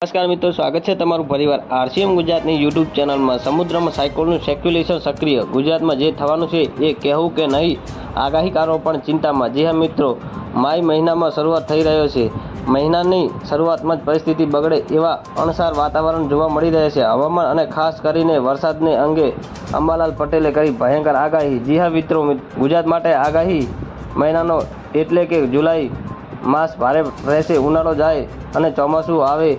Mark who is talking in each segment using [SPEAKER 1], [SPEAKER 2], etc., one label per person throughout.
[SPEAKER 1] નમસ્કાર મિત્રો, સ્વાગત છે તમારું પરિવાર આરસીએમ ગુજરાતની યુટ્યુબ ચેનલમાં. સમુદ્રમાં સાયકોલનું સેક્યુલેશન સક્રિય. ગુજરાતમાં જે થવાનું છે એ કહેવું કે નહીં આગાહીકારો પણ ચિંતામાં. જે હા, મિત્રો, માય મહિનામાં શરૂઆત થઈ રહ્યો છે. મહિનાની શરૂઆતમાં જ પરિસ્થિતિ બગડે એવા અણસાર વાતાવરણ જોવા મળી રહે છે. હવામાન અને ખાસ કરીને વરસાદને અંગે અંબાલાલ પટેલે કરી ભયંકર આગાહી. જી હા, મિત્રો ગુજરાત માટે આગાહી મહિનાનો એટલે કે જુલાઈ માસ ભારે રહેશે, ઉનાળો જાય અને ચોમાસું આવે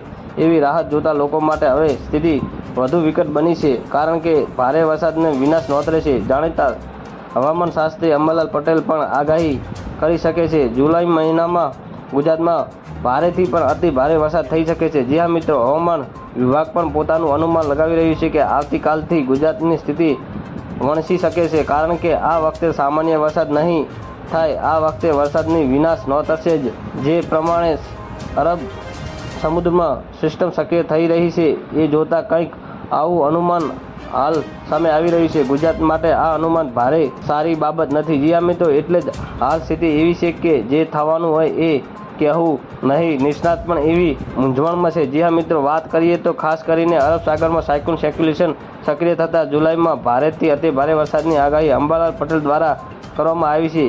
[SPEAKER 1] એવી રાહત જોતા લોકો માટે હવે સ્થિતિ વધુ વિકટ બની છે. કારણ કે ભારે વરસાદને વિનાશ નોતરે છે. જાણીતા હવામાન શાસ્ત્રી અંબાલાલ પટેલ પણ આગાહી કરી શકે છે. જુલાઈ મહિનામાં ગુજરાતમાં ભારેથી પણ અતિ ભારે વરસાદ થઈ શકે છે. જી હા, મિત્રો, હવામાન વિભાગ પણ પોતાનું અનુમાન લગાવી રહ્યું છે કે આવતીકાલથી ગુજરાતની સ્થિતિ વણસી શકે છે. કારણ કે આ વખતે સામાન્ય વરસાદ નહીં થાય. આ વખતે વરસાદની વિનાશ નોતરશે જ. જે પ્રમાણે અરબ સમુદ્રમાં સિસ્ટમ સક્રિય થઈ રહી છે. એ જોતાં કંઈક આવું અનુમાન હાલ સામે આવી રહ્યું છે. ગુજરાત માટે આ અનુમાન ભારે સારી બાબત નથી. જી મિત્રો, એટલે જ હાલ સ્થિતિ એવી છે કે જે થવાનું હોય એ કહેવું નહીં. નિષ્ણાત પણ એવી મૂંઝવણમાં છે. જી મિત્રો, વાત કરીએ તો ખાસ કરીને અરબ સાગરમાં સાયક્લોન સેક્યુલેશન સક્રિય થતાં જુલાઈમાં ભારેથી અતિ ભારે વરસાદની આગાહી અંબાલાલ પટેલ દ્વારા કરવામાં આવી છે.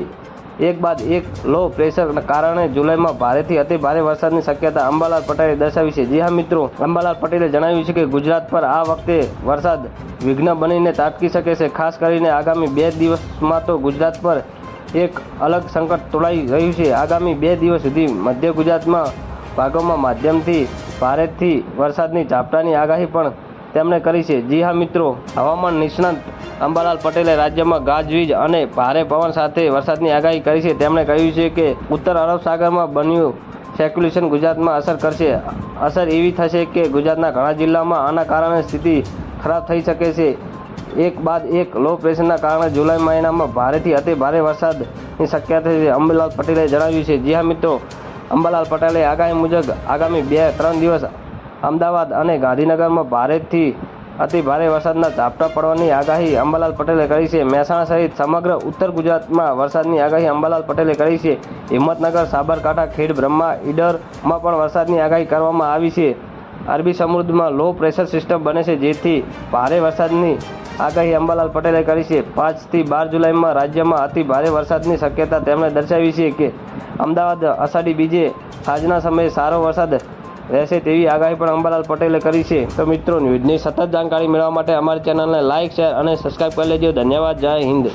[SPEAKER 1] એક બાદ એક લો પ્રેશરના કારણે જુલાઈમાં ભારેથી અતિ ભારે વરસાદની શક્યતા અંબાલાલ પટેલે દર્શાવી છે. જી હા, મિત્રો. અંબાલાલ પટેલે જણાવ્યું છે કે ગુજરાત પર આ વખતે વરસાદ વિઘ્ન બનીને તાટકી શકે છે. ખાસ કરીને આગામી બે દિવસમાં તો ગુજરાત પર એક અલગ સંકટ તોડાઈ રહ્યું છે. આગામી બે દિવસ સુધી મધ્ય ગુજરાતમાં ભાગોમાં માધ્યમથી ભારેથી વરસાદની ઝાપટાની આગાહી પણ તેમણે કરી છે. જી હા, મિત્રો, હવામાન નિષ્ણાંત અંબાલાલ પટેલે રાજ્યમાં ગાજવીજ અને ભારે પવન સાથે વરસાદની આગાહી કરી છે. તેમણે કહ્યું છે કે, ઉત્તર અરબ સાગરમાં બન્યું સેક્યુલેશન ગુજરાતમાં અસર કરશે. અસર એવી થશે કે ગુજરાતના ઘણા જિલ્લામાં આના કારણે સ્થિતિ ખરાબ થઈ શકે છે. એક બાદ એક લો પ્રેશરના કારણે જુલાઈ મહિનામાં ભારેથી અતિ ભારે વરસાદની શક્યતા છે, અંબાલાલ પટેલે જણાવ્યું છે. જી હા, મિત્રો, અંબાલાલ પટેલે આગાહી મુજબ આગામી બે ત્રણ દિવસ અમદાવાદ અને ગાંધીનગરમાં ભારેથી અતિ ભારે વરસાદના ઝાપટા પડવાની આગાહી અંબાલાલ પટેલે કરી છે. મહેસાણા સહિત સમગ્ર ઉત્તર ગુજરાતમાં વરસાદની આગાહી અંબાલાલ પટેલે કરી છે. હિંમતનગર, સાબરકાંઠા, ખેડ, બ્રહ્મા, ઈડરમાં પણ વરસાદની આગાહી કરવામાં આવી છે. અરબી સમુદ્રમાં લો પ્રેશર સિસ્ટમ બને છે, જેથી ભારે વરસાદની આગાહી અંબાલાલ પટેલે કરી છે. પાંચથી બાર જુલાઈમાં રાજ્યમાં અતિ ભારે વરસાદની શક્યતા તેમણે દર્શાવી છે કે અમદાવાદ, અષાઢી બીજે સાંજના સમયે સારો વરસાદ રહેશે તેવી આગાહી પણ અંબાલાલ પટેલે કરી છે. તો મિત્રો, ન્યૂઝની સતત જાણકારી મેળવવા માટે અમારી ચેનલને લાઇક, શેર અને સબસ્ક્રાઇબ કરી લેજો. ધન્યવાદ. જય હિન્દ.